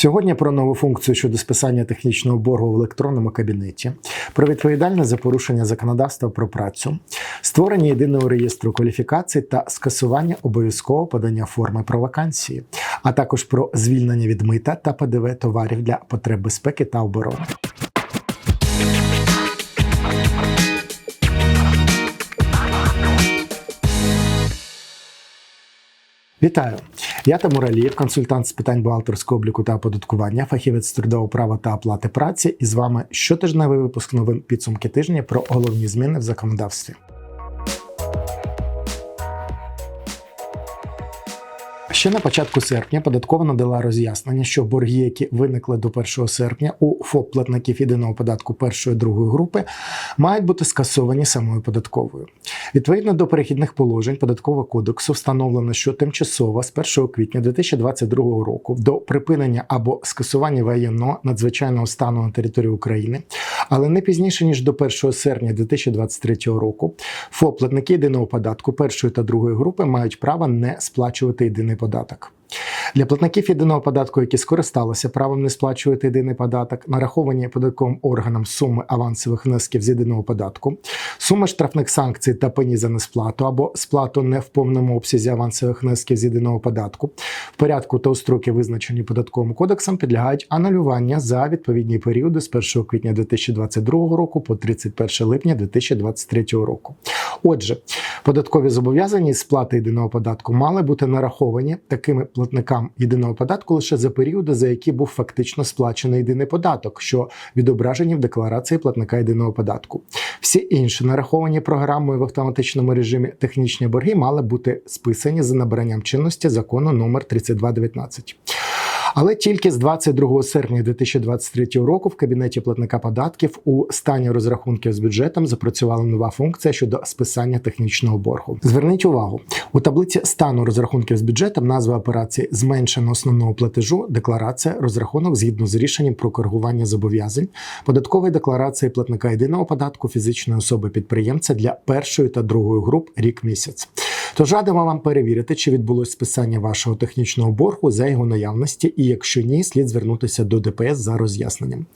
Сьогодні про нову функцію щодо списання технічного боргу в електронному кабінеті, про відповідальність за порушення законодавства про працю, створення єдиного реєстру кваліфікацій та скасування обов'язкового подання форми про вакансії, а також про звільнення від мита та ПДВ товарів для потреб безпеки та оборони. Вітаю! Я Тамур Алієв, консультант з питань бухгалтерського обліку та оподаткування, фахівець трудового права та оплати праці. І з вами щотижневий випуск новин підсумки тижня про головні зміни в законодавстві. Ще на початку серпня податкова надала роз'яснення, що борги, які виникли до 1 серпня у ФОП платників єдиного податку першої другої групи, мають бути скасовані самою податковою. Відповідно до перехідних положень податкового кодексу встановлено, що тимчасово з 1 квітня 2022 року до припинення або скасування воєнного надзвичайного стану на території України, але не пізніше ніж до 1 серпня 2023 року, ФОП платники єдиного податку першої та другої групи мають право не сплачувати єдиний податок податок. Для платників єдиного податку, які скористалися правом не сплачувати єдиний податок, нараховані податковим органам суми авансових внесків з єдиного податку, суми штрафних санкцій та пені за несплату або сплату не в повному обсязі авансових внесків з єдиного податку в порядку та у строки, визначені податковим кодексом, підлягають анулювання за відповідні періоди з 1 квітня 2022 року по 31 липня 2023 року. Отже, податкові зобов'язання із сплати єдиного податку мали бути нараховані такими платникам єдиного податку лише за періоди, за які був фактично сплачений єдиний податок, що відображені в декларації платника єдиного податку. Всі інші нараховані програмою в автоматичному режимі технічні борги мали бути списані за набранням чинності закону номер 3219. Але тільки з 22 серпня 2023 року в кабінеті платника податків у стані розрахунків з бюджетом запрацювала нова функція щодо списання технічного боргу. Зверніть увагу у таблиці стану розрахунків з бюджетом назва операції зменшено основного платежу, декларація, розрахунок згідно з рішенням про коригування зобов'язань, податкової декларації платника єдиного податку фізичної особи підприємця для першої та другої груп рік місяць. Тож радимо вам перевірити, чи відбулось списання вашого технічного боргу за його наявності, і якщо ні, слід звернутися до ДПС за роз'ясненням.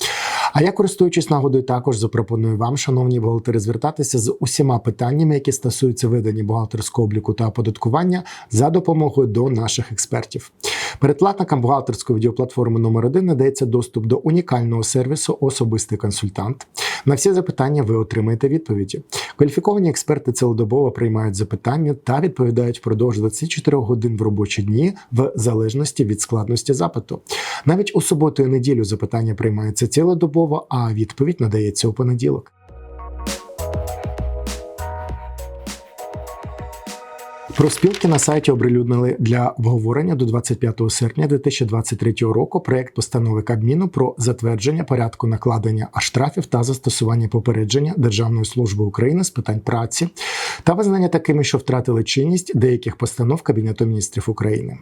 А я, користуючись нагодою, також запропоную вам, шановні бухгалтери, звертатися з усіма питаннями, які стосуються ведення бухгалтерського обліку та оподаткування, за допомогою до наших експертів. Передплатникам бухгалтерської відеоплатформи номер 1 надається доступ до унікального сервісу Особистий консультант. На всі запитання ви отримаєте відповіді. Кваліфіковані експерти цілодобово приймають запитання та відповідають впродовж 24 годин в робочі дні в залежності від складності запиту. Навіть у суботу і неділю запитання приймаються цілодобово, а відповідь надається у понеділок. Профспілки на сайті оприлюднили для обговорення до 25 серпня 2023 року проект постанови Кабміну про затвердження порядку накладення штрафів та застосування попередження Державної служби України з питань праці та визнання такими, що втратили чинність деяких постанов Кабінету міністрів України.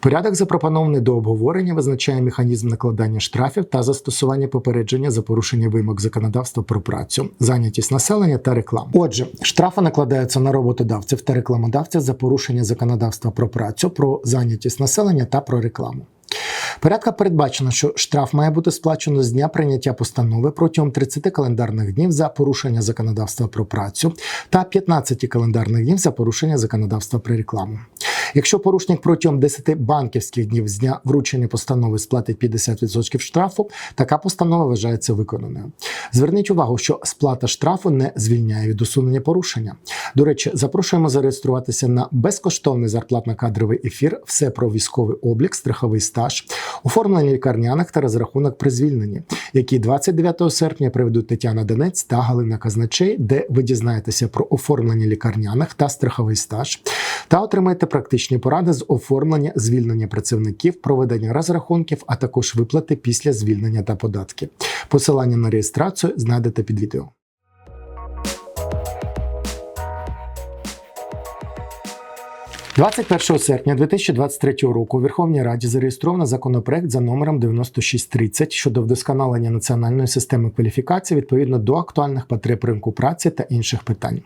Порядок запропонований до обговорення визначає механізм накладання штрафів та застосування попередження за порушення вимог законодавства про працю, зайнятість населення та рекламу. Отже, штрафи накладаються на роботодавців та рекламодавців за порушення законодавства про працю, про зайнятість населення та про рекламу. Порядка передбачено, що штраф має бути сплачено з дня прийняття постанови протягом 30 календарних днів за порушення законодавства про працю та 15 календарних днів за порушення законодавства про рекламу. Якщо порушник протягом 10 банківських днів з дня вручення постанови сплатить 50% штрафу, така постанова вважається виконаною. Зверніть увагу, що сплата штрафу не звільняє від усунення порушення. До речі, запрошуємо зареєструватися на безкоштовний зарплатно-кадровий ефір. Все про військовий облік, страховий стаж, оформлення лікарняних та розрахунок при звільненні, які 29 серпня приведуть Тетяна Донець та Галина Казначей, де ви дізнаєтеся про оформлення лікарняних та страховий стаж, та отримаєте практичні поради з оформлення звільнення працівників, проведення розрахунків, а також виплати після звільнення та податки. Посилання на реєстрацію знайдете під відео. – 21 серпня 2023 року у Верховній Раді зареєстровано законопроект за номером 9630 щодо вдосконалення національної системи кваліфікації відповідно до актуальних потреб ринку праці та інших питань.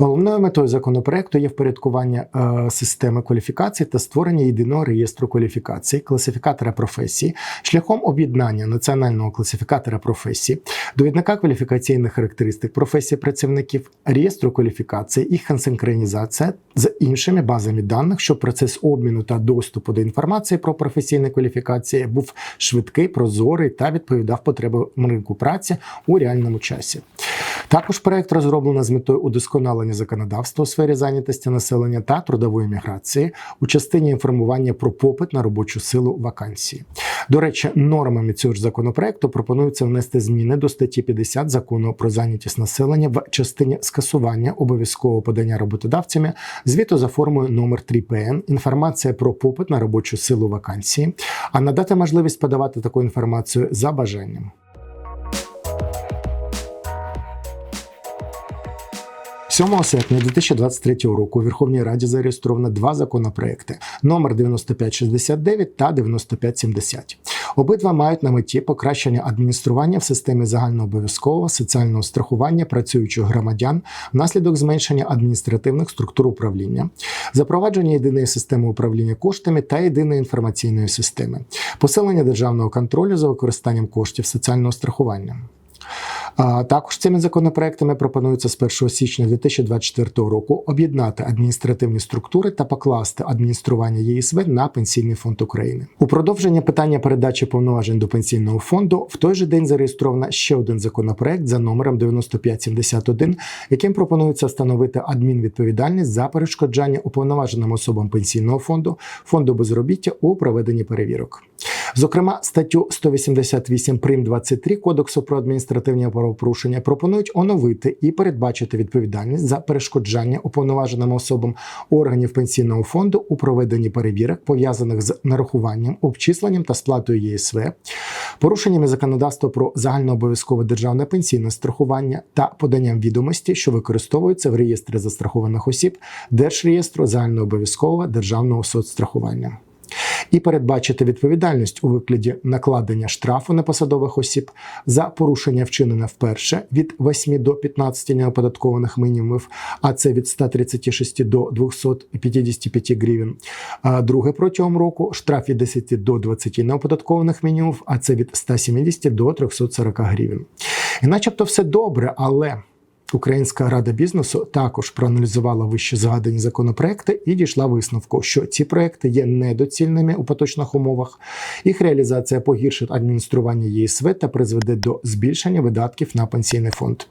Головною метою законопроекту є впорядкування е, системи кваліфікацій та створення єдиного реєстру кваліфікацій, класифікатора професій, шляхом об'єднання національного класифікатора професій, довідника кваліфікаційних характеристик професій працівників, реєстру кваліфікацій, їх синхронізація з іншими базами даних, щоб процес обміну та доступу до інформації про професійні кваліфікації був швидкий, прозорий та відповідав потребам ринку праці у реальному часі. Також проект розроблено з метою удосконалення законодавства у сфері зайнятості населення та трудової міграції у частині інформування про попит на робочу силу вакансії. До речі, нормами цього ж законопроекту пропонується внести зміни до статті 50 закону про зайнятість населення в частині скасування обов'язкового подання роботодавцями звіту за формою номер 3 ПН інформація про попит на робочу силу вакансії, а надати можливість подавати таку інформацію за бажанням. 7 серпня 2023 року у Верховній Раді зареєстровано два законопроекти номер 9569 та 9570. Обидва мають на меті покращення адміністрування в системі загальнообов'язкового соціального страхування працюючих громадян внаслідок зменшення адміністративних структур управління, запровадження єдиної системи управління коштами та єдиної інформаційної системи, посилення державного контролю за використанням коштів соціального страхування. Також цими законопроектами пропонується з 1 січня 2024 року об'єднати адміністративні структури та покласти адміністрування ЄСВ на Пенсійний фонд України. У продовження питання передачі повноважень до пенсійного фонду в той же день зареєстровано ще один законопроект за номером 9571, яким пропонується встановити адмінвідповідальність за перешкоджання уповноваженим особам пенсійного фонду, фонду безробіття у проведенні перевірок. Зокрема, статтю 188 прим. 23 Кодексу про адміністративні правопорушення пропонують оновити і передбачити відповідальність за перешкоджання уповноваженим особам органів пенсійного фонду у проведенні перевірок, пов'язаних з нарахуванням, обчисленням та сплатою ЄСВ, порушеннями законодавства про загальнообов'язкове державне пенсійне страхування та поданням відомості, що використовуються в реєстрі застрахованих осіб Держреєстру загальнообов'язкового державного соцстрахування і передбачити відповідальність у викладі накладення штрафу на посадових осіб за порушення вчинене вперше від 8 до 15 неоподаткованих мінімумів, а це від 136 до 255 гривень. Друге протягом року штраф від 10 до 20 неоподаткованих мінімумів, а це від 170 до 340 гривень. І начебто все добре, але Українська рада бізнесу також проаналізувала вище згадані законопроекти і дійшла висновку, що ці проекти є недоцільними у поточних умовах. Їх реалізація погіршить адміністрування ЄСВ та призведе до збільшення видатків на пенсійний фонд.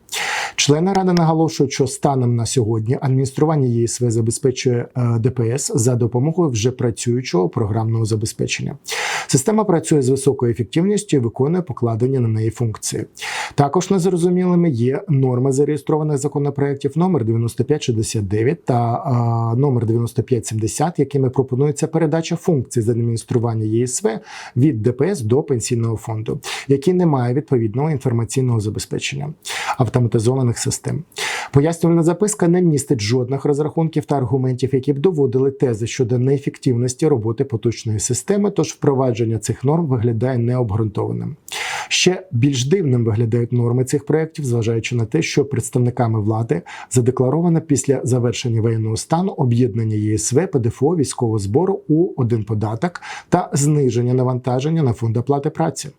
Члени ради наголошують, що станом на сьогодні адміністрування ЄСВ забезпечує е, ДПС за допомогою вже працюючого програмного забезпечення. Система працює з високою ефективністю і виконує покладені на неї функції. Також незрозумілими є норми зареєстрованих законопроєктів номер 9569 та а, номер 9570, якими пропонується передача функцій з адміністрування ЄСВ від ДПС до пенсійного фонду, який не має відповідного інформаційного забезпечення автоматизованих систем. Пояснювальна записка не містить жодних розрахунків та аргументів, які б доводили тези щодо неефективності роботи поточної системи, тож впровадження цих норм виглядає необґрунтованим. Ще більш дивним виглядають норми цих проєктів, зважаючи на те, що представниками влади задекларовано після завершення воєнного стану об'єднання ЄСВ, ПДФО, військового збору у один податок та зниження навантаження на фонд оплати праці.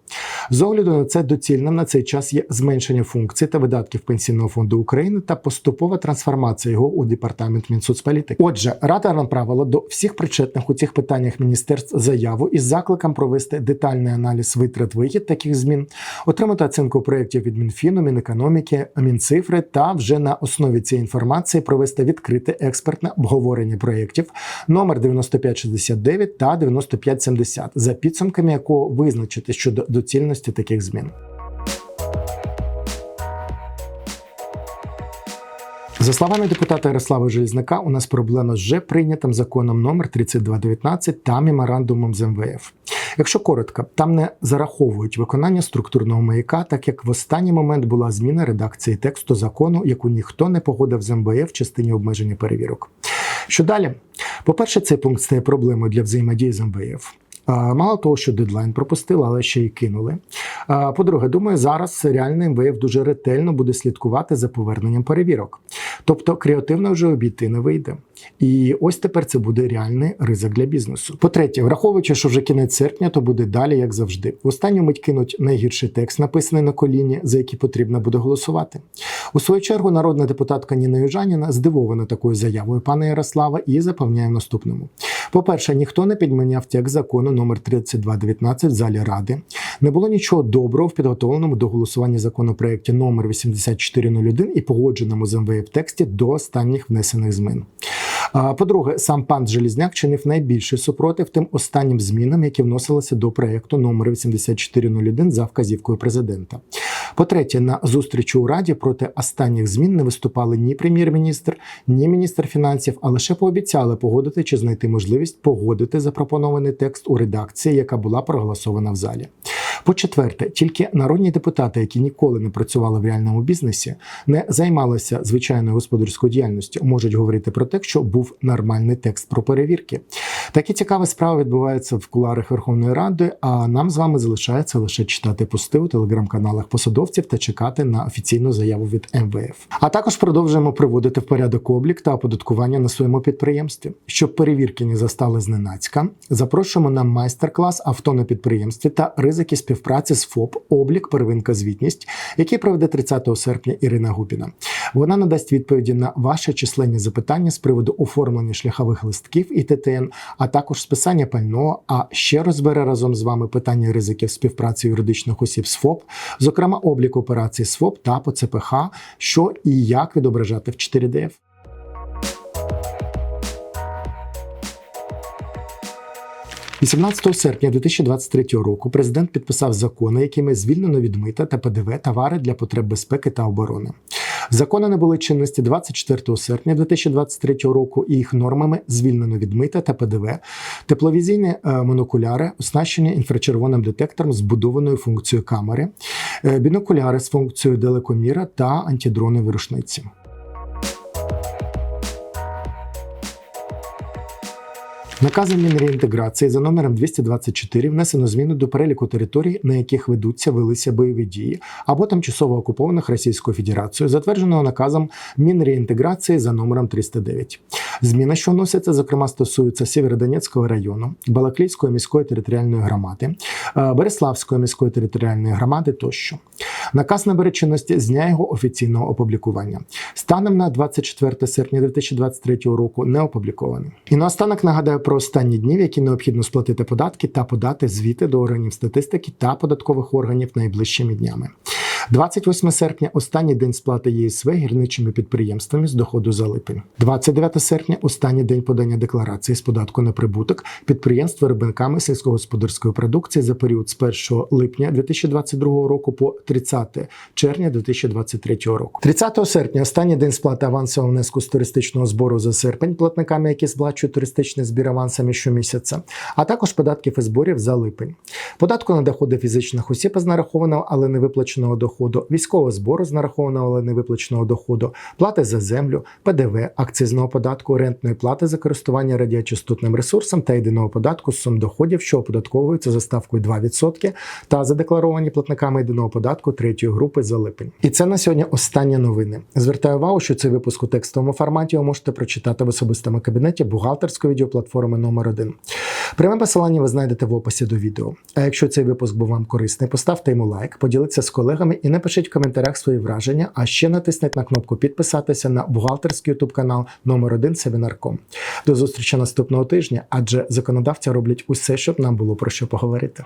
З огляду на це доцільним на цей час є зменшення функцій та видатків Пенсійного фонду України та поступова трансформація його у департамент Мінсоцполітики. Отже, рада направила до всіх причетних у цих питаннях міністерств заяву із закликом провести детальний аналіз витрат вигід таких змін, отримати оцінку проєктів від Мінфіну, Мінекономіки, Мінцифри та вже на основі цієї інформації провести відкрите експертне обговорення проєктів номер 9569 та 9570, за підсумками якого визначити щодо доцільності таких змін. За словами депутата Ярослава Железняка, у нас проблема з вже прийнятим законом номер 3219 та меморандумом з МВФ. Якщо коротко, там не зараховують виконання структурного маяка, так як в останній момент була зміна редакції тексту закону, яку ніхто не погодив з МВФ в частині обмеження перевірок. Що далі? По-перше, цей пункт стає проблемою для взаємодії з МВФ. Мало того, що дедлайн пропустили, але ще й кинули. По-друге, думаю, зараз реальний МВФ дуже ретельно буде слідкувати за поверненням перевірок. Тобто креативно вже обійти не вийде. І ось тепер це буде реальний ризик для бізнесу. По-третє, враховуючи, що вже кінець серпня, то буде далі, як завжди. В останню мить кинуть найгірший текст, написаний на коліні, за який потрібно буде голосувати. У свою чергу народна депутатка Ніна Южаніна здивована такою заявою пана Ярослава і запевняє в наступному. По-перше, ніхто не підміняв текст закону номер 3219 в залі ради. Не було нічого доброго в підготовленому до голосування законопроекті номер 8401 і погодженому з МВФ тексті до останніх внесених змін. По-друге, сам пан Желізняк чинив найбільший супротив тим останнім змінам, які вносилися до проекту номер 8401 за вказівкою президента. По-третє, на зустрічі у Раді проти останніх змін не виступали ні прем'єр-міністр, ні міністр фінансів, а лише пообіцяли погодити чи знайти можливість погодити запропонований текст у редакції, яка була проголосована в залі. По-четверте, тільки народні депутати, які ніколи не працювали в реальному бізнесі, не займалися звичайною господарською діяльністю, можуть говорити про те, що був нормальний текст про перевірки. Такі цікаві справи відбуваються в куларах Верховної Ради. А нам з вами залишається лише читати пости у телеграм-каналах посадовців та чекати на офіційну заяву від МВФ. А також продовжуємо приводити в порядок облік та оподаткування на своєму підприємстві, щоб перевірки не застали зненацька. Запрошуємо на майстер-клас авто на підприємстві та ризики співпраці з ФОП, облік, первинка, звітність, який проведе 30 серпня Ірина Гупіна. Вона надасть відповіді на ваші численні запитання з приводу оформлення шляхових листків і ТТН, а також списання пального. А ще розбере разом з вами питання ризиків співпраці юридичних осіб з ФОП, зокрема облік операцій з ФОП та по ЦПХ, що і як відображати в 4DF. – 18 серпня 2023 року президент підписав закони, якими звільнено від мита та ПДВ товари для потреб безпеки та оборони. Закони набули чинності 24 серпня 2023 року, і їх нормами звільнено від мита та ПДВ, тепловізійні е, монокуляри, оснащені інфрачервоним детектором з будованою функцією камери, е, бінокуляри з функцією далекоміра та антидронові рушниці. Наказом Мінреінтеграції за номером 224 внесено зміни до переліку територій, на яких ведуться велися бойові дії, або тимчасово окупованих Російською Федерацією, затвердженого наказом Мінреінтеграції за номером 309. Зміни, що вносяться, зокрема, стосуються Сєвєродонецького району, Балаклійської міської територіальної громади, е, Береславської міської територіальної громади тощо. Наказ набере чинності з дня його офіційного опублікування. Станом на 24 серпня 2023 року не опублікований. І наостанок нагадаю про останні дні, в які необхідно сплатити податки та подати звіти до органів статистики та податкових органів найближчими днями. 28 серпня останній день сплати ЄСВ гірничими підприємствами з доходу за липень. 29 серпня останній день подання декларації з податку на прибуток підприємств виробниками сільськогосподарської продукції за період з 1 липня 2022 року по 30 червня 2023 року. 30 серпня останній день сплати авансового внеску з туристичного збору за серпень платниками, які сплачують туристичний збір авансами щомісяця, а також податків і зборів за липень. Податку на доходи фізичних осіб з нарахованого, але не виплаченого доходу, військового збору з нарахованого, але не виплаченого доходу, плати за землю, ПДВ, акцизного податку, рентної плати за користування радіочастотним ресурсом та єдиного податку з сум доходів, що оподатковуються за ставкою 2% та задекларовані платниками єдиного податку третьої групи за липень. І це на сьогодні останні новини. Звертаю увагу, що цей випуск у текстовому форматі ви можете прочитати в особистому кабінеті бухгалтерської відеоплатформи номер 1 Пряме посилання ви знайдете в описі до відео. А якщо цей випуск був вам корисний, поставте йому лайк, поділіться з колегами і напишіть в коментарях свої враження, а ще натисніть на кнопку підписатися на бухгалтерський ютуб канал номер 1 Севінарком. До зустрічі наступного тижня, адже законодавці роблять усе, щоб нам було про що поговорити.